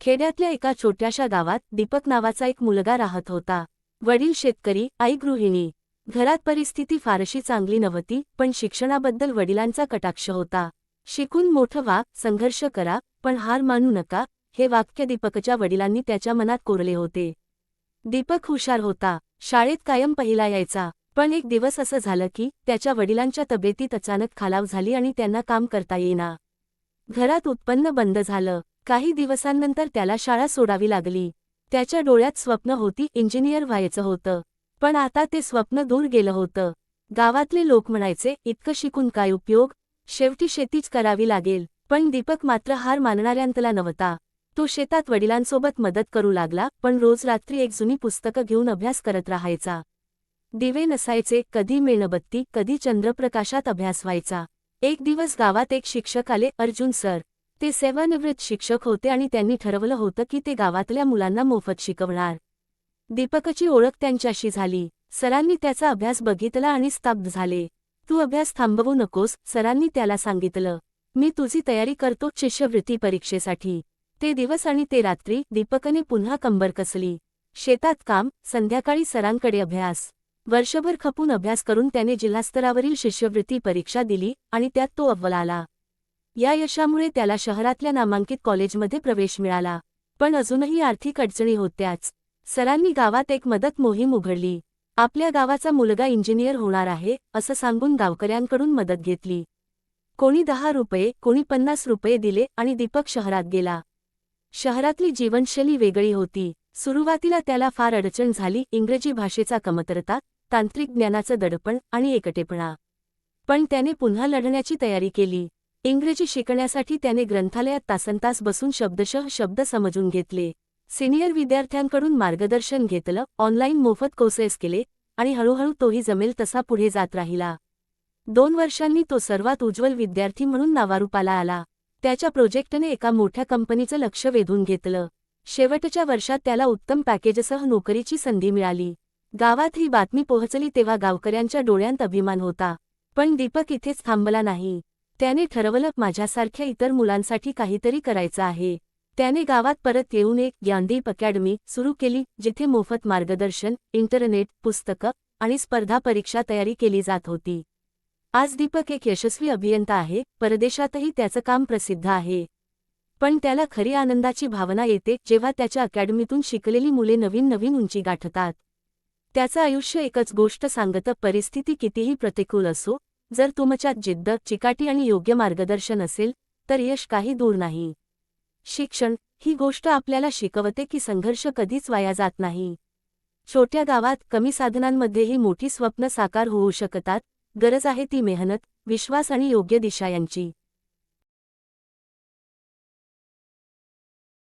खेड्यातल्या एका छोट्याशा गावात दीपक नावाचा एक मुलगा राहत होता. वडील शेतकरी आई गृहिणी. घरात परिस्थिती फारशी चांगली नव्हती पण शिक्षणाबद्दल वडिलांचा कटाक्ष होता. शिकून मोठं व्हा संघर्ष करा पण हार मानू नका हे वाक्य दीपकच्या वडिलांनी त्याच्या मनात कोरले होते. दीपक हुशार होता शाळेत कायम पहिला यायचा पण एक दिवस असं झालं की त्याच्या वडिलांच्या तब्येतीत अचानक खालाव झाली आणि त्यांना काम करता येईना. घरात उत्पन्न बंद झालं. काही दिवसांनंतर त्याला शाळा सोडावी लागली. त्याच्या डोळ्यात स्वप्न होती इंजिनियर व्हायचं होतं. पण आता ते स्वप्न दूर गेलं होतं. गावातले लोक म्हणायचे इतकं शिकून काय उपयोग? शेवटी शेतीच करावी लागेल. पण दीपक मात्र हार मानणाऱ्यांतला नव्हता. तो शेतात वडिलांसोबत मदत करू लागला पण रोज रात्री एक जुनी पुस्तकं घेऊन अभ्यास करत राहायचा. दिवे नसायचे कधी मेणबत्ती कधी चंद्रप्रकाशात अभ्यास व्हायचा. एक दिवस गावात एक शिक्षक आले अर्जुन सर ते सेवानिवृत्त शिक्षक होते आणि त्यांनी ठरवलं होतं की ते गावातल्या मुलांना मोफत शिकवणार. दीपकची ओळख त्यांच्याशी झाली. सरांनी त्याचा अभ्यास बघितला आणि स्तब्ध झाले. तू अभ्यास थांबवू नकोस सरांनी त्याला सांगितलं. मी तुझी तयारी करतो शिष्यवृत्ती परीक्षेसाठी. ते दिवस आणि ते रात्री दीपकने पुन्हा कंबर कसली. शेतात काम संध्याकाळी सरांकडे अभ्यास. वर्षभर खपून अभ्यास करून त्याने जिल्हास्तरावरील शिष्यवृत्ती परीक्षा दिली आणि त्यात तो अव्वल आला. या यशामुळे त्याला शहरातल्या नामांकित कॉलेजमध्ये प्रवेश मिळाला. पण अजूनही आर्थिक अडचणी होत्याच. सरांनी गावात एक मदत मोहीम उघडली. आपल्या गावाचा मुलगा इंजिनियर होणार आहे असं सांगून गावकऱ्यांकडून मदत घेतली. कोणी दहा रुपये कोणी पन्नास रुपये दिले आणि दीपक शहरात गेला. शहरातली जीवनशैली वेगळी होती. सुरुवातीला त्याला फार अडचण झाली इंग्रजी भाषेचा कमतरता तांत्रिक ज्ञानाचं दडपण आणि एकटेपणा. पण त्याने पुन्हा लढण्याची तयारी केली. इंग्रजी शिकण्यासाठी त्याने ग्रंथालयात तासनतास बसून शब्दशः शब्द समजून घेतले. सिनियर विद्यार्थ्यांकडून मार्गदर्शन घेतलं ऑनलाईन मोफत कोर्सेस केले आणि हळूहळू तोही जमेल तसा पुढे जात राहिला. दोन वर्षांनी तो सर्वात उज्ज्वल विद्यार्थी म्हणून नावारूपाला आला. त्याच्या प्रोजेक्टने एका मोठ्या कंपनीचं लक्ष वेधून घेतलं. शेवटच्या वर्षात त्याला उत्तम पॅकेजसह नोकरीची संधी मिळाली. गावात ही बातमी पोहोचली तेव्हा गावकऱ्यांच्या डोळ्यांत अभिमान होता. पण दीपक इथेच थांबला नाही. त्याने ठरवलं माझ्यासारख्या इतर मुलांसाठी काहीतरी करायचं आहे. त्याने गावात परत येऊन एक ज्ञानदीप अकॅडमी सुरू केली जिथे मोफत मार्गदर्शन इंटरनेट पुस्तकं आणि स्पर्धा परीक्षा तयारी केली जात होती. आज दीपक एक यशस्वी अभियंता आहे परदेशातही त्याचं काम प्रसिद्ध आहे. पण त्याला खरी आनंदाची भावना येते जेव्हा त्याच्या अकॅडमीतून शिकलेली मुले नवीन नवीन उंची गाठतात. त्याचं आयुष्य एकच गोष्ट सांगतं परिस्थिती कितीही प्रतिकूल असो जर तुमच्यात जिद्द चिकाटी आणि योग्य मार्गदर्शन असेल तर यश काही दूर नाही. शिक्षण ही गोष्ट आपल्याला शिकवते की संघर्ष कधीच वाया जात नाही. छोट्या गावात कमी साधनांमध्येही मोठी स्वप्न साकार होऊ शकतात गरज आहे ती मेहनत विश्वास आणि योग्य दिशा यांची